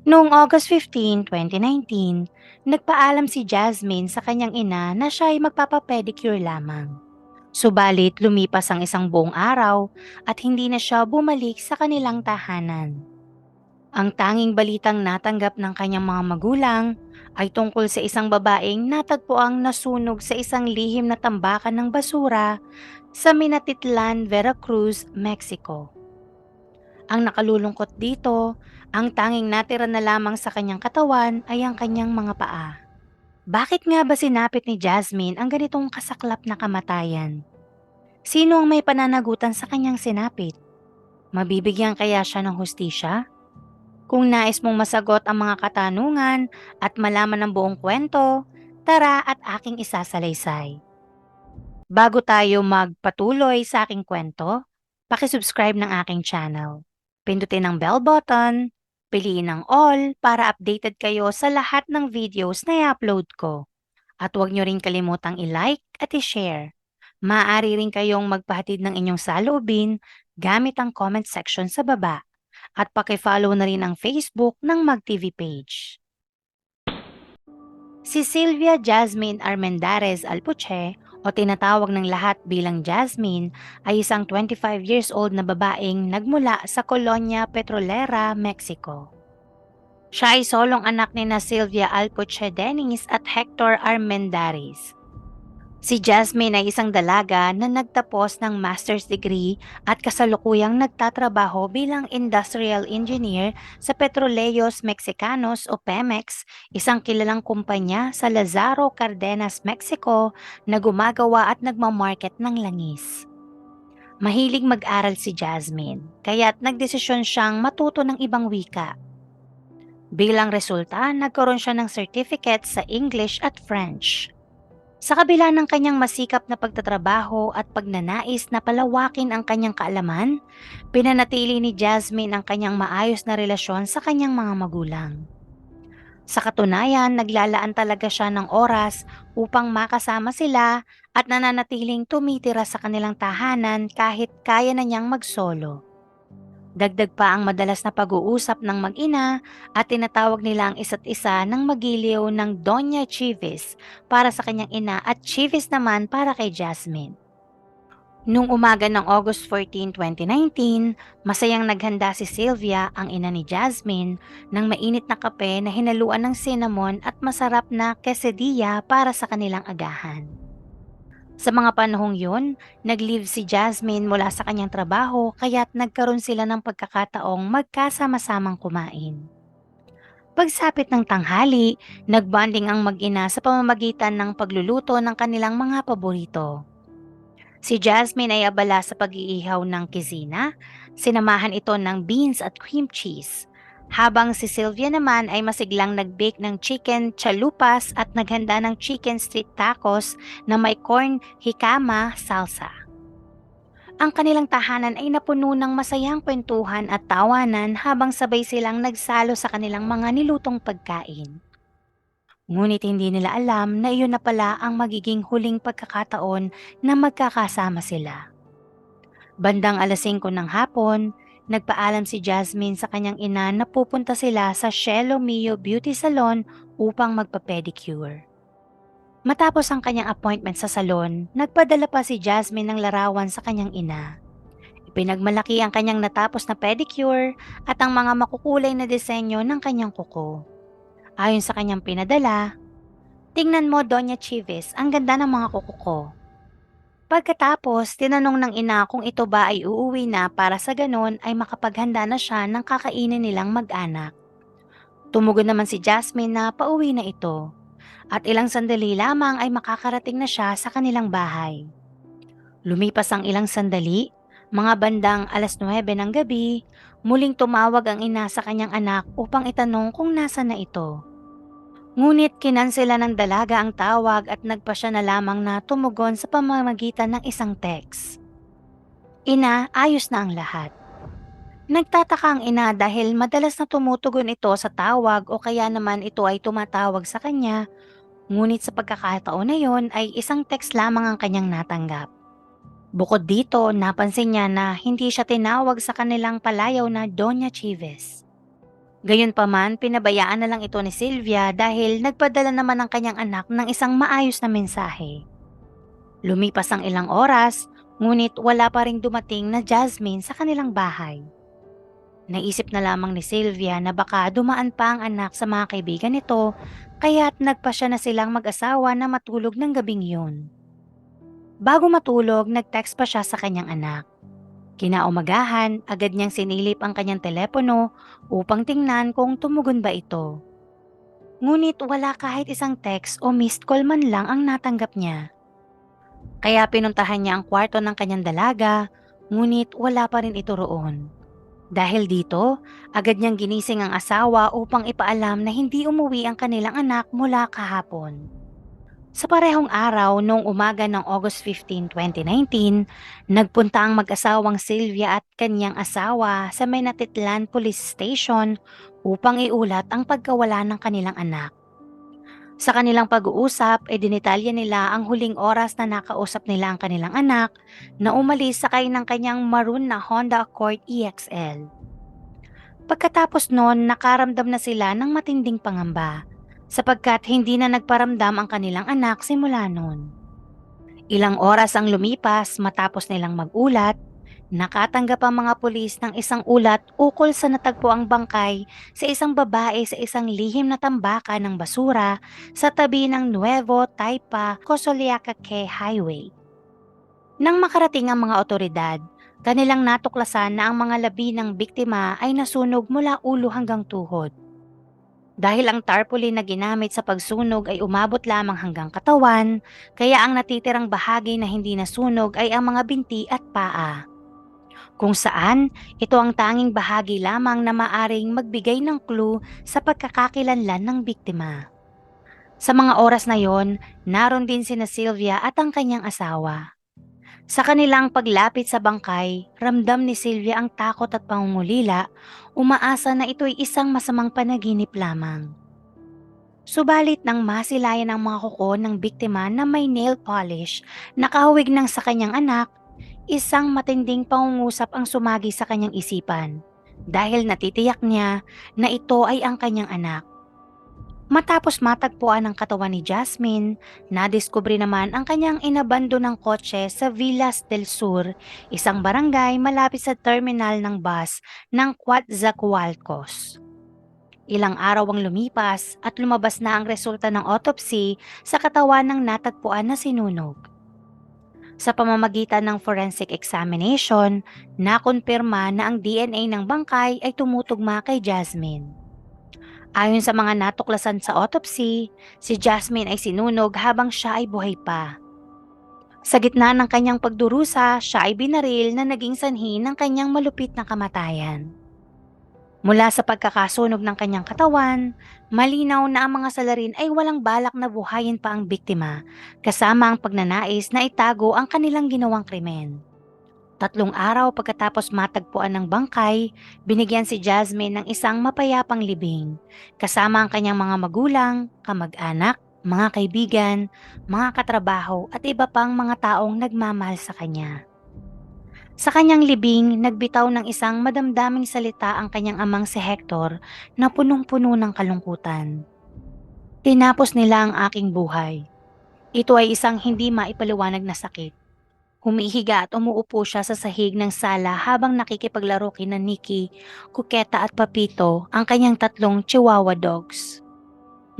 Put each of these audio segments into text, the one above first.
Noong August 15, 2019, nagpaalam si Jasmine sa kanyang ina na siya ay magpapapedicure lamang. Subalit lumipas ang isang buong araw at hindi na siya bumalik sa kanilang tahanan. Ang tanging balitang natanggap ng kanyang mga magulang ay tungkol sa isang babaeng natagpuang nasunog sa isang lihim na tambakan ng basura sa Minatitlan, Veracruz, Mexico. Ang nakalulungkot dito, ang tanging natira na lamang sa kanyang katawan ay ang kanyang mga paa. Bakit nga ba sinapit ni Jasmine ang ganitong kasaklap na kamatayan? Sino ang may pananagutan sa kanyang sinapit? Mabibigyan kaya siya ng hustisya? Kung nais mong masagot ang mga katanungan at malaman ang buong kwento, tara at aking isasalaysay. Bago tayo magpatuloy sa aking kwento, pakisubscribe ng aking channel. Pindutin ang bell button, piliin ang all para updated kayo sa lahat ng videos na i-upload ko. At huwag nyo rin kalimutang i-like at i-share. Maaari rin kayong magpahatid ng inyong saloobin gamit ang comment section sa baba. At pakifollow na rin ang Facebook ng MagTV page. Si Sylvia Jasmine Armendares Alpuche o tinatawag ng lahat bilang Jasmine ay isang 25 years old na babaeng nagmula sa Colonia Petrolera, Mexico. Siya ay solong anak ni na Sylvia Alpuche Dennis at Hector Armendares. Si Jasmine ay isang dalaga na nagtapos ng master's degree at kasalukuyang nagtatrabaho bilang industrial engineer sa Petróleos Mexicanos o Pemex, isang kilalang kumpanya sa Lazaro Cardenas, Mexico na gumagawa at nagmamarket ng langis. Mahilig mag-aral si Jasmine, kaya't nagdesisyon siyang matuto ng ibang wika. Bilang resulta, nagkaroon siya ng certificate sa English at French. Sa kabila ng kanyang masikap na pagtatrabaho at pagnanais na palawakin ang kanyang kaalaman, pinanatili ni Jasmine ang kanyang maayos na relasyon sa kanyang mga magulang. Sa katunayan, naglalaan talaga siya ng oras upang makasama sila at nananatiling tumitira sa kanilang tahanan kahit kaya na niyang magsolo. Dagdag pa ang madalas na pag-uusap ng mag-ina at tinatawag nila ang isa't isa ng magiliw ng Doña Chivis para sa kanyang ina at Chivis naman para kay Jasmine. Nung umaga ng August 14, 2019, masayang naghanda si Sylvia, ang ina ni Jasmine, ng mainit na kape na hinaluan ng cinnamon at masarap na quesadilla para sa kanilang agahan. Sa mga panahong yun, nag-leave si Jasmine mula sa kanyang trabaho kaya't nagkaroon sila ng pagkakataong magkasama-samang kumain. Pagsapit ng tanghali, nagbanding ang mag-ina sa pamamagitan ng pagluluto ng kanilang mga paborito. Si Jasmine ay abala sa pag-iihaw ng kizina, sinamahan ito ng beans at cream cheese habang si Sylvia naman ay masiglang nag-bake ng chicken chalupas at naghanda ng chicken street tacos na may corn hikama salsa. Ang kanilang tahanan ay napuno ng masayang kwentuhan at tawanan habang sabay silang nagsalo sa kanilang mga nilutong pagkain. Ngunit hindi nila alam na iyon na pala ang magiging huling pagkakataon na magkakasama sila. Bandang alas 5 ng hapon, Nagpaalam si Jasmine sa kanyang ina na pupunta sila sa Cielo Mio Beauty Salon upang magpa-pedicure. Matapos ang kanyang appointment sa salon, nagpadala pa si Jasmine ng larawan sa kanyang ina. Ipinagmalaki ang kanyang natapos na pedicure at ang mga makukulay na disenyo ng kanyang kuko. Ayon sa kanyang pinadala, Tingnan mo, Doña Chivis, ang ganda ng mga kuko ko. Pagkatapos, tinanong ng ina kung ito ba ay uuwi na para sa ganon ay makapaghanda na siya ng kakainin nilang mag-anak. Tumugon naman si Jasmine na pauwi na ito at ilang sandali lamang ay makakarating na siya sa kanilang bahay. Lumipas ang ilang sandali, mga bandang alas 9 ng gabi, muling tumawag ang ina sa kanyang anak upang itanong kung nasa na ito. Ngunit kinansela ng dalaga ang tawag at nagpa siya na lamang na tumugon sa pamamagitan ng isang text. Ina, ayos na ang lahat. Nagtataka ang ina dahil madalas na tumutugon ito sa tawag o kaya naman ito ay tumatawag sa kanya, ngunit sa pagkakataon na yon ay isang text lamang ang kanyang natanggap. Bukod dito, napansin niya na hindi siya tinawag sa kanilang palayaw na Doña Chives. Gayunpaman, pinabayaan na lang ito ni Sylvia dahil nagpadala naman ang kanyang anak ng isang maayos na mensahe. Lumipas ang ilang oras, ngunit wala pa ring dumating na Jasmine sa kanilang bahay. Naisip na lamang ni Sylvia na baka dumaan pa ang anak sa mga kaibigan nito kaya't nagpa siya na silang mag-asawa na matulog ng gabing yun. Bago matulog, nag-text pa siya sa kanyang anak. Kinaumagahan, agad niyang sinilip ang kanyang telepono upang tingnan kung tumugon ba ito. Ngunit wala kahit isang text o missed call man lang ang natanggap niya. Kaya pinuntahan niya ang kwarto ng kanyang dalaga, ngunit wala pa rin ito roon. Dahil dito, agad niyang ginising ang asawa upang ipaalam na hindi umuwi ang kanilang anak mula kahapon. Sa parehong araw noong umaga ng August 15, 2019, nagpunta ang mag-asawang Sylvia at kanyang asawa sa Maynatitlan Police Station upang iulat ang pagkawala ng kanilang anak. Sa kanilang pag-uusap, e dinitalya nila ang huling oras na nakausap nila ang kanilang anak na umalis sakay ng kanyang maroon na Honda Accord EXL. Pagkatapos noon, nakaramdam na sila ng matinding pangamba sapagkat hindi na nagparamdam ang kanilang anak simula noon. Ilang oras ang lumipas matapos nilang magulat, nakatanggap ang mga pulis ng isang ulat ukol sa natagpo ang bangkay sa isang babae sa isang lihim na tambaka ng basura sa tabi ng Nuevo Taipa Cosoliacaque Highway. Nang makarating ang mga otoridad, kanilang natuklasan na ang mga labi ng biktima ay nasunog mula ulo hanggang tuhod. Dahil ang tarpaulin na ginamit sa pagsunog ay umabot lamang hanggang katawan, kaya ang natitirang bahagi na hindi nasunog ay ang mga binti at paa. Kung saan, ito ang tanging bahagi lamang na maaring magbigay ng clue sa pagkakakilanlan ng biktima. Sa mga oras na yon, naroon din sina Sylvia at ang kanyang asawa. Sa kanilang paglapit sa bangkay, ramdam ni Sylvia ang takot at pangungulila, umaasa na ito'y isang masamang panaginip lamang. Subalit nang masilayan ang mga kuko ng biktima na may nail polish, nakahawig ng sa kanyang anak, isang matinding pangungusap ang sumagi sa kanyang isipan dahil natitiyak niya na ito ay ang kanyang anak. Matapos matagpuan ang katawan ni Jasmine, nadiskubre naman ang kanyang inabando ng kotse sa Villas del Sur, isang barangay malapit sa terminal ng bus ng Coatzacoalcos. Ilang araw ang lumipas at lumabas na ang resulta ng autopsy sa katawan ng natagpuan na sinunog. Sa pamamagitan ng forensic examination, nakonpirma na ang DNA ng bangkay ay tumutugma kay Jasmine. Ayon sa mga natuklasan sa autopsy, si Jasmine ay sinunog habang siya ay buhay pa. Sa gitna ng kanyang pagdurusa, siya ay binaril na naging sanhi ng kanyang malupit na kamatayan. Mula sa pagkakasunog ng kanyang katawan, malinaw na ang mga salarin ay walang balak na buhayin pa ang biktima, kasama ang pagnanais na itago ang kanilang ginawang krimen. Tatlong araw pagkatapos matagpuan ng bangkay, binigyan si Jasmine ng isang mapayapang libing, kasama ang kanyang mga magulang, kamag-anak, mga kaibigan, mga katrabaho at iba pang mga taong nagmamahal sa kanya. Sa kanyang libing, nagbitaw ng isang madamdaming salita ang kanyang amang si Hector na punong-puno ng kalungkutan. Tinapos nila ang aking buhay. Ito ay isang hindi maipaliwanag na sakit Humihiga at umuupo siya sa sahig ng sala habang nakikipaglaro kina Nikki, Kuketa at Papito, ang kanyang tatlong chihuahua dogs.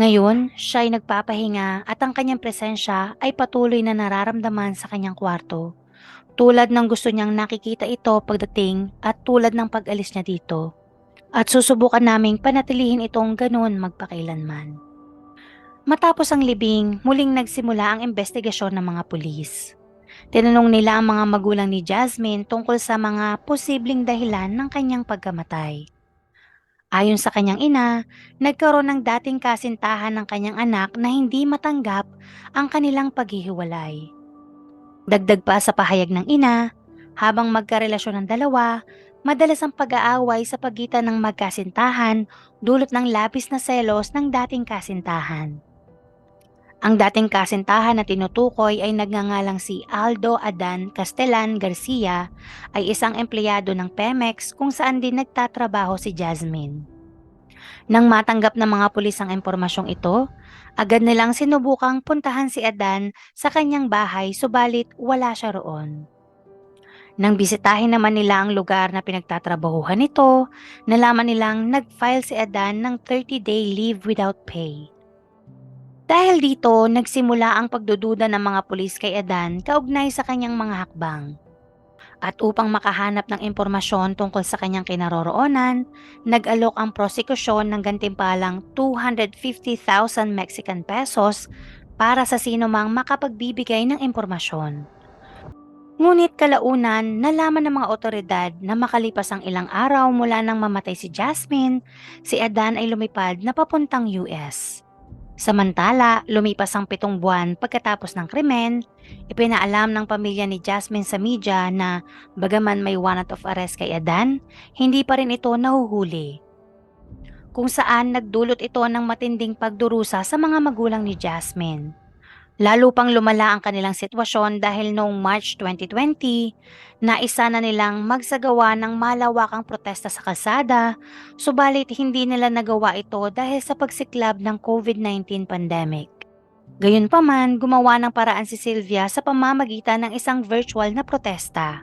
Ngayon, siya ay nagpapahinga at ang kanyang presensya ay patuloy na nararamdaman sa kanyang kwarto. Tulad ng gusto niyang nakikita ito pagdating at tulad ng pag-alis niya dito. At susubukan naming panatilihin itong ganoon magpakailanman. Matapos ang libing, muling nagsimula ang investigasyon ng mga pulis. Tinanong nila ang mga magulang ni Jasmine tungkol sa mga posibleng dahilan ng kanyang pagkamatay. Ayon sa kanyang ina, nagkaroon ng dating kasintahan ng kanyang anak na hindi matanggap ang kanilang paghihiwalay. Dagdag pa sa pahayag ng ina, habang magkarelasyon ng dalawa, madalas ang pag-aaway sa pagitan ng magkasintahan dulot ng labis na selos ng dating kasintahan. Ang dating kasintahan na tinutukoy ay nagngangalang si Aldo Adan Castellan Garcia ay isang empleyado ng Pemex kung saan din nagtatrabaho si Jasmine. Nang matanggap ng mga pulis ang impormasyong ito, agad nilang sinubukang puntahan si Adan sa kanyang bahay subalit wala siya roon. Nang bisitahin naman nila ang lugar na pinagtatrabahuhan nito, nalaman nilang nag-file si Adan ng 30-day leave without pay. Dahil dito, nagsimula ang pagdududa ng mga pulis kay Adan kaugnay sa kanyang mga hakbang. At upang makahanap ng impormasyon tungkol sa kanyang kinaroroonan, nag-alok ang prosekusyon ng gantimpalang 250,000 Mexican pesos para sa sino mang makapagbibigay ng impormasyon. Ngunit kalaunan, nalaman ng mga otoridad na makalipas ang ilang araw mula nang mamatay si Jasmine, si Adan ay lumipad na papuntang US. Samantala, lumipas ang pitong buwan pagkatapos ng krimen, ipinaalam ng pamilya ni Jasmine sa media na bagaman may warrant of arrest kay Adan, hindi pa rin ito nahuhuli. Kung saan nagdulot ito ng matinding pagdurusa sa mga magulang ni Jasmine. Lalo pang lumala ang kanilang sitwasyon dahil noong March 2020, naisa na nilang magsagawa ng malawakang protesta sa kalsada, subalit hindi nila nagawa ito dahil sa pagsiklab ng COVID-19 pandemic. Gayunpaman, gumawa ng paraan si Sylvia sa pamamagitan ng isang virtual na protesta.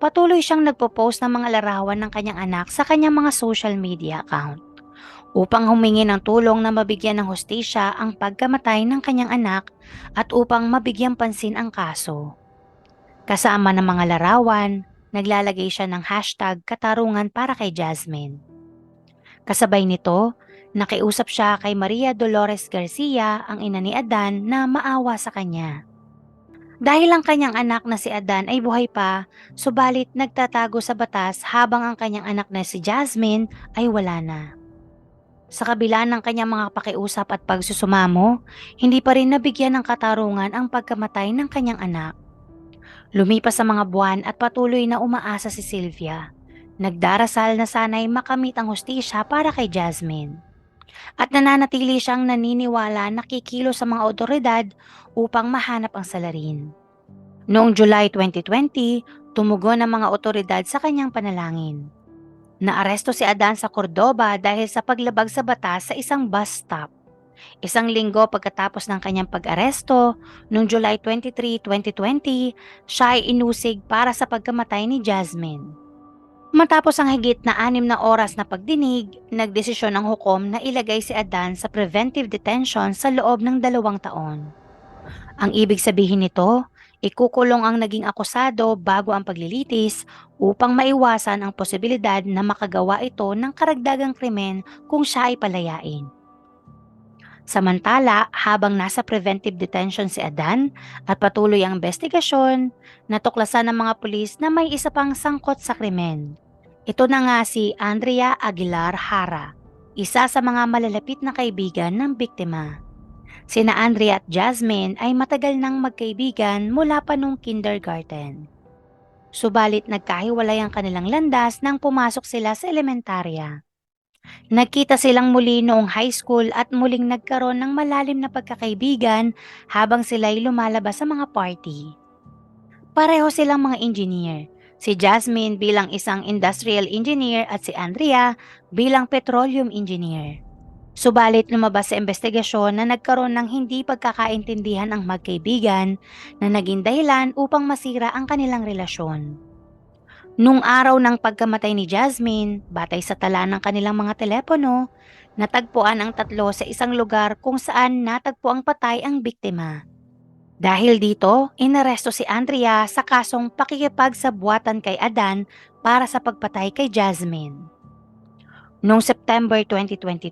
Patuloy siyang nagpo-post ng mga larawan ng kanyang anak sa kanyang mga social media account upang humingi ng tulong na mabigyan ng hustisya ang pagkamatay ng kanyang anak at upang mabigyan pansin ang kaso. Kasama ng mga larawan, naglalagay siya ng hashtag katarungan para kay Jasmine. Kasabay nito, nakiusap siya kay Maria Dolores Garcia, ang ina ni Adan, na maawa sa kanya. Dahil ang kanyang anak na si Adan ay buhay pa, subalit nagtatago sa batas habang ang kanyang anak na si Jasmine ay wala na. Sa kabila ng kanyang mga pakiusap at pagsusumamo, hindi pa rin nabigyan ng katarungan ang pagkamatay ng kanyang anak. Lumipas sa mga buwan at patuloy na umaasa si Sylvia. Nagdarasal na sana'y makamit ang hustisya para kay Jasmine. At nananatili siyang naniniwala na kikilo sa mga otoridad upang mahanap ang salarin. Noong July 2020, tumugon ang mga otoridad sa kanyang panalangin. Naaresto si Adan sa Cordoba dahil sa paglabag sa batas sa isang bus stop. Isang linggo pagkatapos ng kanyang pag-aresto, noong July 23, 2020, siya ay inusig para sa pagkamatay ni Jasmine. Matapos ang higit na anim na oras na pagdinig, nagdesisyon ang hukom na ilagay si Adan sa preventive detention sa loob ng dalawang taon. Ang ibig sabihin nito, ikukulong ang naging akusado bago ang paglilitis upang maiwasan ang posibilidad na makagawa ito ng karagdagang krimen kung siya ay palayain. Samantala, habang nasa preventive detention si Adan at patuloy ang investigasyon, natuklasan ng mga pulis na may isa pang sangkot sa krimen. Ito na nga si Andrea Aguilar Hara, isa sa mga malalapit na kaibigan ng biktima. Sina Andrea at Jasmine ay matagal nang magkaibigan mula pa nung kindergarten. Subalit nagkahiwalay ang kanilang landas nang pumasok sila sa elementarya. Nagkita silang muli noong high school at muling nagkaroon ng malalim na pagkakaibigan habang sila'y lumalabas sa mga party. Pareho silang mga engineer. Si Jasmine bilang isang industrial engineer at si Andrea bilang petroleum engineer. Subalit lumabas sa investigasyon na nagkaroon ng hindi pagkakaintindihan ang magkaibigan na naging dahilan upang masira ang kanilang relasyon. Nung araw ng pagkamatay ni Jasmine, batay sa tala ng kanilang mga telepono, natagpuan ang tatlo sa isang lugar kung saan natagpo ang patay ang biktima. Dahil dito, inaresto si Andrea sa kasong pakikipagsabuatan kay Adan para sa pagpatay kay Jasmine. Noong September 2022,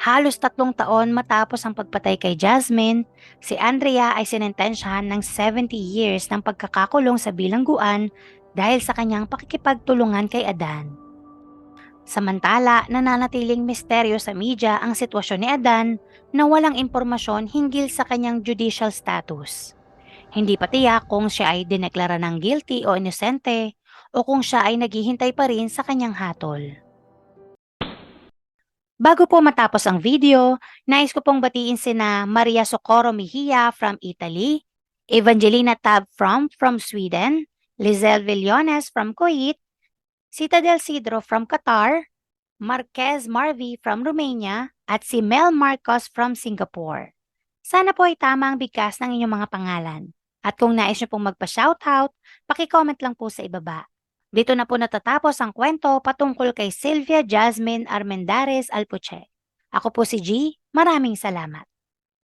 halos tatlong taon matapos ang pagpatay kay Jasmine, si Andrea ay sinentensyahan ng 70 years ng pagkakakulong sa bilangguan dahil sa kanyang pakikipagtulungan kay Adan. Samantala, nananatiling misteryo sa media ang sitwasyon ni Adan na walang impormasyon hinggil sa kanyang judicial status. Hindi pa tiyak kung siya ay dineklara ng guilty o inosente o kung siya ay naghihintay pa rin sa kanyang hatol. Bago po matapos ang video, nais ko pong batiin sina Maria Socorro Mejia from Italy, Evangelina Tab from from Sweden, Lizelle Villones from Kuwait, Cita Del Cedro from Qatar, Marquez Marvi from Romania at si Mel Marcos from Singapore. Sana po ay tama ang bigkas ng inyong mga pangalan. At kung nais nyo pong magpa-shoutout, pakicomment lang po sa ibaba. Dito na po natatapos ang kwento patungkol kay Sylvia Jasmine Armendares Alpuche. Ako po si G. Maraming salamat.